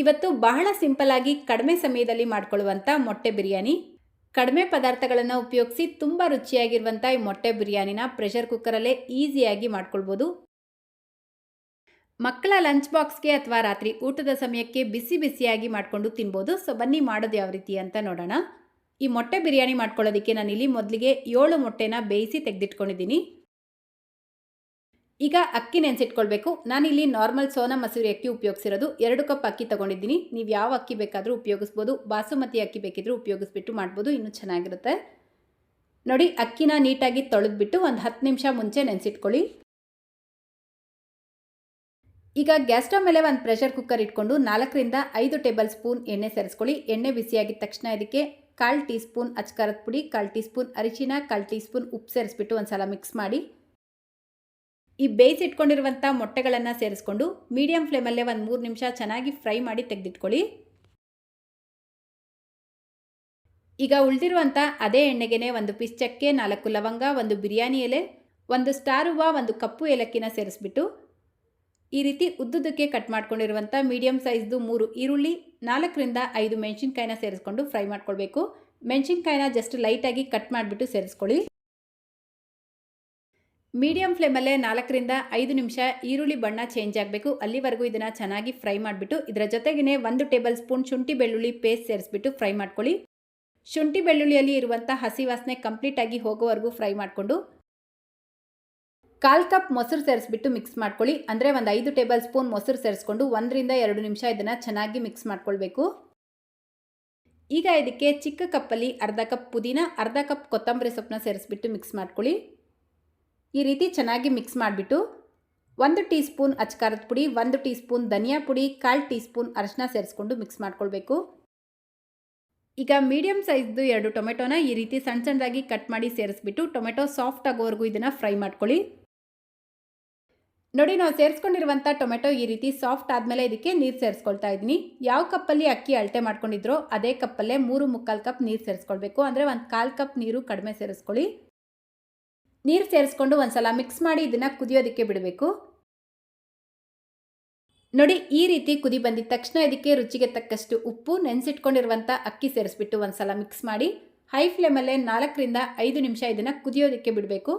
ಇವತ್ತು ಬಹಳ ಸಿಂಪಲ್ ಆಗಿ ಕಡಿಮೆ ಸಮಯದಲ್ಲಿ ಮಾಡ್ಕೊಳ್ಳುವಂಥ ಮೊಟ್ಟೆ ಬಿರಿಯಾನಿ. ಕಡಿಮೆ ಪದಾರ್ಥಗಳನ್ನು ಉಪಯೋಗಿಸಿ ತುಂಬ ರುಚಿಯಾಗಿರುವಂಥ ಈ ಮೊಟ್ಟೆ ಬಿರಿಯಾನಿನ ಪ್ರೆಷರ್ ಕುಕ್ಕರಲ್ಲೇ ಈಸಿಯಾಗಿ ಮಾಡ್ಕೊಳ್ಬೋದು. ಮಕ್ಕಳ ಲಂಚ್ ಬಾಕ್ಸ್ಗೆ ಅಥವಾ ರಾತ್ರಿ ಊಟದ ಸಮಯಕ್ಕೆ ಬಿಸಿ ಬಿಸಿಯಾಗಿ ಮಾಡಿಕೊಂಡು ತಿನ್ಬೋದು. ಸೊ ಬನ್ನಿ ಮಾಡೋದು ಯಾವ ರೀತಿ ಅಂತ ನೋಡೋಣ. ಈ ಮೊಟ್ಟೆ ಬಿರಿಯಾನಿ ಮಾಡ್ಕೊಳ್ಳೋದಕ್ಕೆ ಇಲ್ಲಿ ಮೊದಲಿಗೆ ಏಳು ಮೊಟ್ಟೆನ ಬೇಯಿಸಿ ತೆಗೆದಿಟ್ಕೊಂಡಿದ್ದೀನಿ. ಈಗ ಅಕ್ಕಿ ನೆನೆಸಿಟ್ಕೊಳ್ಬೇಕು. ನಾನಿಲ್ಲಿ ನಾರ್ಮಲ್ ಸೋನಾ ಮಸೂರಿ ಅಕ್ಕಿ ಉಪಯೋಗಿಸಿರೋದು. ಎರಡು ಕಪ್ ಅಕ್ಕಿ ತೊಗೊಂಡಿದ್ದೀನಿ. ನೀವು ಯಾವ ಅಕ್ಕಿ ಬೇಕಾದರೂ ಉಪಯೋಗಿಸ್ಬೋದು. ಬಾಸುಮತಿ ಅಕ್ಕಿ ಬೇಕಿದ್ರೂ ಉಪಯೋಗಿಸ್ಬಿಟ್ಟು ಮಾಡ್ಬೋದು. ಇನ್ನೂ ಚೆನ್ನಾಗಿರುತ್ತೆ. ನೋಡಿ, ಅಕ್ಕಿನ ನೀಟಾಗಿ ತೊಳೆದ್ಬಿಟ್ಟು ಒಂದು ಹತ್ತು ನಿಮಿಷ ಮುಂಚೆ ನೆನೆಸಿಟ್ಕೊಳ್ಳಿ. ಈಗ ಗ್ಯಾಸ್ ಸ್ಟವ್ ಮೇಲೆ ಒಂದು ಪ್ರೆಷರ್ ಕುಕ್ಕರ್ ಇಟ್ಕೊಂಡು ನಾಲ್ಕರಿಂದ ಐದು ಟೇಬಲ್ ಸ್ಪೂನ್ ಎಣ್ಣೆ ಸೇರಿಸ್ಕೊಳ್ಳಿ. ಎಣ್ಣೆ ಬಿಸಿಯಾಗಿದ ತಕ್ಷಣ ಇದಕ್ಕೆ ಕಾಲು ಟೀ ಸ್ಪೂನ್ ಅಚ್ಕಾರದ ಪುಡಿ, ಕಾಲು ಟೀ ಸ್ಪೂನ್ ಅರಿಶಿನ, ಕಾಲು ಟೀ ಸ್ಪೂನ್ ಉಪ್ಪು ಸೇರಿಸ್ಬಿಟ್ಟು ಒಂದು ಸಲ ಮಿಕ್ಸ್ ಮಾಡಿ. ಈ ಬೇಯಿಸಿಟ್ಕೊಂಡಿರುವಂಥ ಮೊಟ್ಟೆಗಳನ್ನು ಸೇರಿಸ್ಕೊಂಡು ಮೀಡಿಯಂ ಫ್ಲೇಮಲ್ಲೇ ಒಂದು ಮೂರು ನಿಮಿಷ ಚೆನ್ನಾಗಿ ಫ್ರೈ ಮಾಡಿ ತೆಗೆದಿಟ್ಕೊಳ್ಳಿ. ಈಗ ಉಳಿದಿರುವಂಥ ಅದೇ ಎಣ್ಣೆಗೆ ಒಂದು ಪೀಸ್ ಚಕ್ಕೆ, ನಾಲ್ಕು ಲವಂಗ, ಒಂದು ಬಿರಿಯಾನಿ ಎಲೆ, ಒಂದು ಸ್ಟಾರ್ ಒಂದು ಕಪ್ಪು ಏಲಕ್ಕಿನ ಸೇರಿಸ್ಬಿಟ್ಟು ಈ ರೀತಿ ಉದ್ದುದಕ್ಕೆ ಕಟ್ ಮಾಡ್ಕೊಂಡಿರುವಂಥ ಮೀಡಿಯಂ ಸೈಜ್ದು ಮೂರು ಈರುಳ್ಳಿ, ನಾಲ್ಕರಿಂದ ಐದು ಮೆಣಸಿನ್ಕಾಯಿನ ಸೇರಿಸ್ಕೊಂಡು ಫ್ರೈ ಮಾಡ್ಕೊಳ್ಬೇಕು. ಮೆಣಸಿನ್ಕಾಯಿನ ಜಸ್ಟ್ ಲೈಟಾಗಿ ಕಟ್ ಮಾಡಿಬಿಟ್ಟು ಸೇರಿಸ್ಕೊಳ್ಳಿ. ಮೀಡಿಯಂ ಫ್ಲೇಮಲ್ಲೇ ನಾಲ್ಕರಿಂದ ಐದು ನಿಮಿಷ ಈರುಳ್ಳಿ ಬಣ್ಣ ಚೇಂಜ್ ಆಗಬೇಕು. ಅಲ್ಲಿವರೆಗೂ ಇದನ್ನು ಚೆನ್ನಾಗಿ ಫ್ರೈ ಮಾಡಿಬಿಟ್ಟು ಇದರ ಜೊತೆಗೇ ಒಂದು ಟೇಬಲ್ ಸ್ಪೂನ್ ಶುಂಠಿ ಬೆಳ್ಳುಳ್ಳಿ ಪೇಸ್ಟ್ ಸೇರಿಸ್ಬಿಟ್ಟು ಫ್ರೈ ಮಾಡ್ಕೊಳ್ಳಿ. ಶುಂಠಿ ಬೆಳ್ಳುಳ್ಳಿಯಲ್ಲಿ ಇರುವಂಥ ಹಸಿ ವಾಸನೆ ಕಂಪ್ಲೀಟಾಗಿ ಹೋಗೋವರೆಗೂ ಫ್ರೈ ಮಾಡಿಕೊಂಡು ಕಾಲು ಕಪ್ ಮೊಸರು ಸೇರಿಸ್ಬಿಟ್ಟು ಮಿಕ್ಸ್ ಮಾಡ್ಕೊಳ್ಳಿ. ಅಂದರೆ ಒಂದು ಐದು ಟೇಬಲ್ ಸ್ಪೂನ್ ಮೊಸರು ಸೇರಿಸ್ಕೊಂಡು ಒಂದರಿಂದ ಎರಡು ನಿಮಿಷ ಇದನ್ನು ಚೆನ್ನಾಗಿ ಮಿಕ್ಸ್ ಮಾಡ್ಕೊಳ್ಬೇಕು. ಈಗ ಇದಕ್ಕೆ ಚಿಕ್ಕ ಕಪ್ಪಲ್ಲಿ ಅರ್ಧ ಕಪ್ ಪುದೀನ, ಅರ್ಧ ಕಪ್ ಕೊತ್ತಂಬರಿ ಸೊಪ್ಪನ್ನ ಸೇರಿಸ್ಬಿಟ್ಟು ಮಿಕ್ಸ್ ಮಾಡ್ಕೊಳ್ಳಿ. ಈ ರೀತಿ ಚೆನ್ನಾಗಿ ಮಿಕ್ಸ್ ಮಾಡಿಬಿಟ್ಟು ಒಂದು ಟೀ ಸ್ಪೂನ್ ಅಚ್ಕಾರದ ಪುಡಿ, ಒಂದು ಟೀ ಸ್ಪೂನ್ ಧನಿಯಾ ಪುಡಿ, ಕಾಲು ಟೀ ಸ್ಪೂನ್ ಅರಶಿನ ಸೇರಿಸ್ಕೊಂಡು ಮಿಕ್ಸ್ ಮಾಡ್ಕೊಳ್ಬೇಕು. ಈಗ ಮೀಡಿಯಮ್ ಸೈಜ್ದು ಎರಡು ಟೊಮೆಟೊನ ಈ ರೀತಿ ಸಣ್ಣ ಸಣ್ಣದಾಗಿ ಕಟ್ ಮಾಡಿ ಸೇರಿಸ್ಬಿಟ್ಟು ಟೊಮೆಟೊ ಸಾಫ್ಟ್ ಆಗೋವರೆಗೂ ಇದನ್ನು ಫ್ರೈ ಮಾಡ್ಕೊಳ್ಳಿ. ನೋಡಿ ನಾವು ಸೇರಿಸ್ಕೊಂಡಿರುವಂಥ ಟೊಮೆಟೊ ಈ ರೀತಿ ಸಾಫ್ಟ್ ಆದಮೇಲೆ ಇದಕ್ಕೆ ನೀರು ಸೇರಿಸ್ಕೊಳ್ತಾ ಇದ್ದೀನಿ. ಯಾವ ಕಪ್ಪಲ್ಲಿ ಅಕ್ಕಿ ಅಳತೆ ಮಾಡ್ಕೊಂಡಿದ್ರೋ ಅದೇ ಕಪ್ಪಲ್ಲೇ ಮೂರು ಮುಕ್ಕಾಲು ಕಪ್ ನೀರು ಸೇರಿಸ್ಕೊಳ್ಬೇಕು. ಅಂದರೆ ಒಂದು ಕಾಲು ಕಪ್ ನೀರು ಕಡಿಮೆ ಸೇರಿಸ್ಕೊಳ್ಳಿ. ನೀರು ಸೇರಿಸ್ಕೊಂಡು ಒಂದ್ಸಲ ಮಿಕ್ಸ್ ಮಾಡಿ ಇದನ್ನು ಕುದಿಯೋದಕ್ಕೆ ಬಿಡಬೇಕು. ನೋಡಿ, ಈ ರೀತಿ ಕುದಿ ಬಂದಿದ ತಕ್ಷಣ ಇದಕ್ಕೆ ರುಚಿಗೆ ತಕ್ಕಷ್ಟು ಉಪ್ಪು ನೆನೆಸಿಟ್ಕೊಂಡಿರುವಂಥ ಅಕ್ಕಿ ಸೇರಿಸ್ಬಿಟ್ಟು ಒಂದ್ಸಲ ಮಿಕ್ಸ್ ಮಾಡಿ ಹೈ ಫ್ಲೇಮಲ್ಲೇ ನಾಲ್ಕರಿಂದ ಐದು ನಿಮಿಷ ಇದನ್ನು ಕುದಿಯೋದಕ್ಕೆ ಬಿಡಬೇಕು.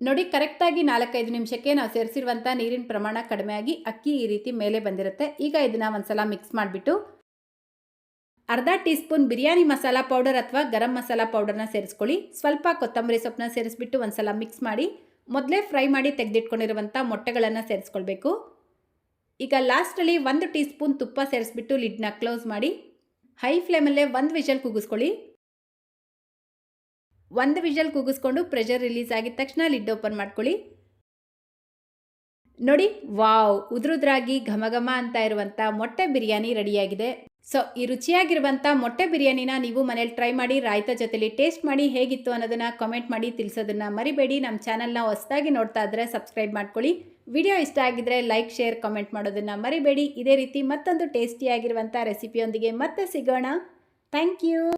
ನೋಡಿ, ಕರೆಕ್ಟಾಗಿ ನಾಲ್ಕೈದು ನಿಮಿಷಕ್ಕೆ ನಾವು ಸೇರಿಸಿರುವಂಥ ನೀರಿನ ಪ್ರಮಾಣ ಕಡಿಮೆ ಆಗಿ ಅಕ್ಕಿ ಈ ರೀತಿ ಮೇಲೆ ಬಂದಿರುತ್ತೆ. ಈಗ ಇದನ್ನು ಒಂದ್ಸಲ ಮಿಕ್ಸ್ ಮಾಡಿಬಿಟ್ಟು ಅರ್ಧ teaspoon biryani masala powder ಅಥವಾ ಗರಂ ಮಸಾಲ ಪೌಡರ್ನ ಸೇರಿಸ್ಕೊಳ್ಳಿ. ಸ್ವಲ್ಪ ಕೊತ್ತಂಬರಿ ಸೊಪ್ಪನ್ನ ಸೇರಿಸ್ಬಿಟ್ಟು ಒಂದ್ಸಲ ಮಿಕ್ಸ್ ಮಾಡಿ, ಮೊದಲೇ ಫ್ರೈ ಮಾಡಿ ತೆಗೆದಿಟ್ಕೊಂಡಿರುವಂಥ ಮೊಟ್ಟೆಗಳನ್ನು ಸೇರಿಸ್ಕೊಳ್ಬೇಕು. ಈಗ ಲಾಸ್ಟಲ್ಲಿ ಒಂದು ಟೀ ಸ್ಪೂನ್ ತುಪ್ಪ ಸೇರಿಸ್ಬಿಟ್ಟು ಲಿಡ್ನ ಕ್ಲೋಸ್ ಮಾಡಿ ಹೈ ಫ್ಲೇಮಲ್ಲೇ ಒಂದು ವಿಷಲ್ ಕೂಗಿಸ್ಕೊಳ್ಳಿ ಒಂದು ವಿಷಲ್ ಕೂಗಿಸ್ಕೊಂಡು ಪ್ರೆಷರ್ ರಿಲೀಸ್ ಆಗಿದ ತಕ್ಷಣ ಲಿಡ್ ಓಪನ್ ಮಾಡ್ಕೊಳ್ಳಿ. ನೋಡಿ, ವಾವ್, ಉದ್ರುದ್ರಾಗಿ ಘಮ ಘಮ ಅಂತ ಇರುವಂಥ ಮೊಟ್ಟೆ ಬಿರಿಯಾನಿ ರೆಡಿಯಾಗಿದೆ ಸೊ ಈ ರುಚಿಯಾಗಿರುವಂಥ ಮೊಟ್ಟೆ ಬಿರಿಯಾನಿನ ನೀವು ಮನೇಲಿ ಟ್ರೈ ಮಾಡಿ, ರಾಯ್ತ ಜೊತೆಲಿ ಟೇಸ್ಟ್ ಮಾಡಿ ಹೇಗಿತ್ತು ಅನ್ನೋದನ್ನು ಕಮೆಂಟ್ ಮಾಡಿ ತಿಳಿಸೋದನ್ನ ಮರಿಬೇಡಿ. ನಮ್ಮ ಚಾನಲ್ನ ಹೊಸದಾಗಿ ನೋಡ್ತಾ ಇದ್ರೆ ಸಬ್ಸ್ಕ್ರೈಬ್ ಮಾಡ್ಕೊಳ್ಳಿ. ವಿಡಿಯೋ ಇಷ್ಟ ಆಗಿದ್ರೆ ಲೈಕ್ ಶೇರ್ ಕಮೆಂಟ್ ಮಾಡೋದನ್ನು ಮರಿಬೇಡಿ. ಇದೇ ರೀತಿ ಮತ್ತೊಂದು ಟೇಸ್ಟಿಯಾಗಿರುವಂಥ ರೆಸಿಪಿಯೊಂದಿಗೆ ಮತ್ತೆ ಸಿಗೋಣ. Thank you